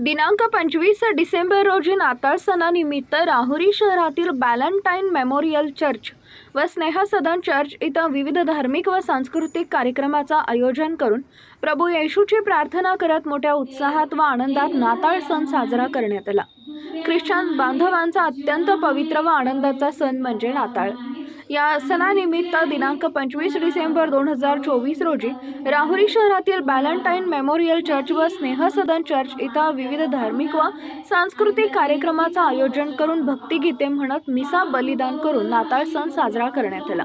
दिनांक पंचवीस डिसेंबर रोजी नाताळ सणानिमित्त राहुरी शहरातील बॅलंटाईन मेमोरियल चर्च व स्नेहसदन चर्च इथं विविध धार्मिक व सांस्कृतिक कार्यक्रमाचं आयोजन करून प्रभू येशूची प्रार्थना करत मोठ्या उत्साहात व आनंदात नाताळ सण साजरा करण्यात आला. ख्रिश्चन बांधवांचा अत्यंत पवित्र व आनंदाचा सण म्हणजे नाताळ. या सणानिमित्त दिनांक पंचवीस डिसेंबर दोन हजार चोवीस रोजी राहुरी शहरातील बॅलंटाईन मेमोरियल चर्च व स्नेहसदन चर्च इथं विविध धार्मिक व सांस्कृतिक कार्यक्रमाचं आयोजन करून भक्तिगीते म्हणत मिसा बलिदान करून नाताळ सण साजरा करण्यात आला.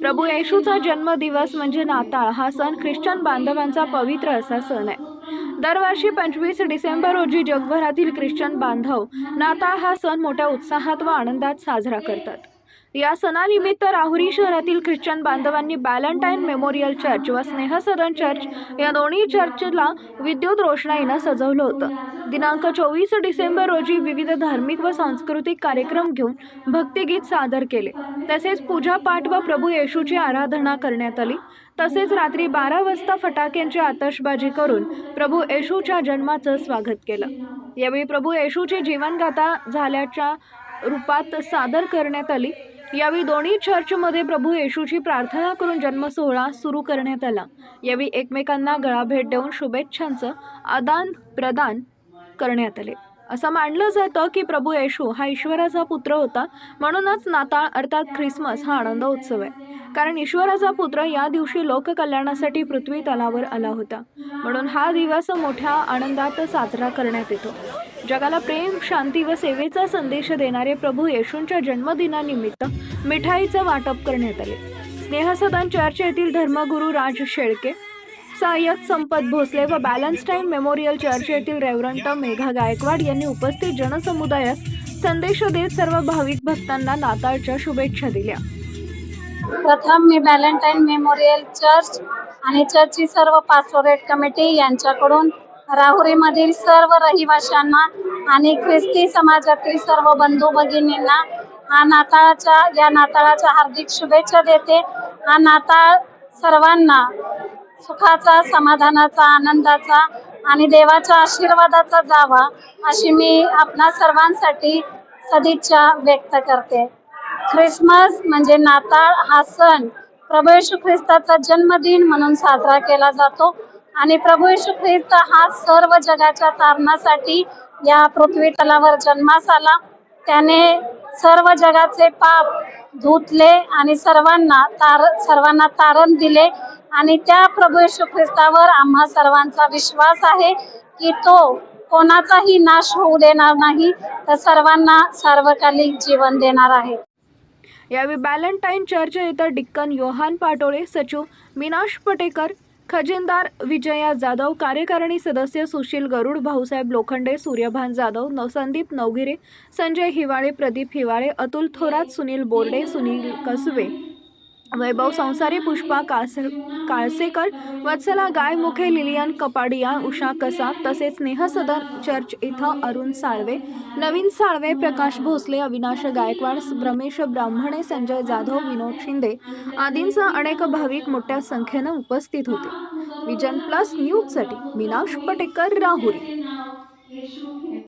प्रभू येशूचा जन्मदिवस म्हणजे नाताळ हा सण ख्रिश्चन बांधवांचा पवित्र असा सण आहे. दरवर्षी पंचवीस डिसेंबर रोजी जगभरातील ख्रिश्चन बांधव नाताळ हा सण मोठ्या उत्साहात व आनंदात साजरा करतात. या सणानिमित्त राहुरी शहरातील ख्रिश्चन बांधवांनी बॅलंटाईन मेमोरियल चर्च व स्नेहसदन चर्च या दोन्ही चर्चला विद्युत रोषणाईनं सजवलं होतं. दिनांक चोवीस डिसेंबर रोजी विविध धार्मिक व सांस्कृतिक कार्यक्रम घेऊन भक्तिगीत सादर केले. तसेच पूजापाठ व प्रभू येशूची आराधना करण्यात आली. तसेच रात्री बारा वाजता फटाक्यांची आतषबाजी करून प्रभू येशूच्या जन्माचं स्वागत केलं. यावेळी प्रभू येशूची जीवनगाथा झाल्याच्या रूपात सादर करण्यात आली. यावेळी दोन्ही चर्चमध्ये प्रभू येशूची प्रार्थना करून जन्मसोहळा सुरू करण्यात आला. यावेळी एकमेकांना गळाभेट देऊन शुभेच्छांचं आदान प्रदान करण्यात आले. असं मानलं जातं की प्रभू येशू हा ईश्वराचा पुत्र होता. म्हणूनच नाताळ अर्थात ख्रिसमस हा आनंद उत्सव आहे. कारण ईश्वराचा पुत्र या दिवशी लोककल्याणासाठी पृथ्वी तलावर आला होता. म्हणून हा दिवस मोठ्या आनंदात साजरा करण्यात येतो. जगाला प्रेम शांती व सेवेचा संदेश देणारे प्रभू येशूंच्या जन्मदिनानिमित्त मिठाईचं वाटप करण्यात आले. स्नेहसदन चर्च येथील धर्मगुरू राज शेळके सहाय्यक संपत भोसले व बॅलन्स्टाईन मेमोरियल चर्च येथील रेव्हरंट मेघा गायकवाड यांनी उपस्थित जनसमुदायास संदेश देत सर्व भाविक भक्तांना नाताळच्या शुभेच्छा दिल्या. प्रथम मी व्हॅलेंटाईन मेमोरियल चर्च आणि चर्चची सर्व पास्टोरेट कमिटी यांच्याकडून राहुरीमधील सर्व रहिवाशांना आणि ख्रिस्ती समाजातील सर्व बंधू भगिनींना हा नाताळाच्या या नाताळाच्या हार्दिक शुभेच्छा देते. हा नाताळ सर्वांना सुखाचा समाधानाचा आनंदाचा आणि देवाच्या आशीर्वादाचा जावा अशी मी आपणा सर्वांसाठी सदिच्छा व्यक्त करते. ख्रिसमस म्हणजे नाताळ हा सण प्रभू येशू ख्रिस्ताचा जन्मदिन म्हणून साजरा केला जातो. आणि प्रभू येशू ख्रिस्त हा सर्व जगाच्या तारणासाठी या पृथ्वी तलावर जन्मास आला त्याने सर्व जगाचे पाप धुतले आणि सर्वांना तार सर्वांना तारण दिले. आणि त्या प्रभू येशू ख्रिस्तावर आम्हा सर्वांचा विश्वास आहे की तो कोणाचाही नाश होऊ देणार नाही तर सर्वांना सार्वकालिक जीवन देणार आहे. यावेळी बॅलंटाईन चर्च इथं डिक्कन योहान पाटोळे सचिव मीनाश पटेकर खजिनदार विजया जाधव कार्यकारिणी सदस्य सुशील गरुड भाऊसाहेब लोखंडे सूर्यभान जाधव नव संदीप नवगिरे संजय हिवाळे प्रदीप हिवाळे अतुल थोरात सुनील बोर्डे सुनील कसबे वैभव संसारी पुष्पा कासे काळसेकर वत्सला गायमुखे लिलियन कपाडिया उषा कसा तसेच स्नेह सदन चर्च इथं अरुण साळवे नवीन साळवे प्रकाश भोसले अविनाश गायकवाड रमेश ब्राह्मणे संजय जाधव विनोद शिंदे आदींसह अनेक भाविक मोठ्या संख्येनं उपस्थित होते. विजन प्लस न्यूजसाठी मीनाश पटेकर राहुरी.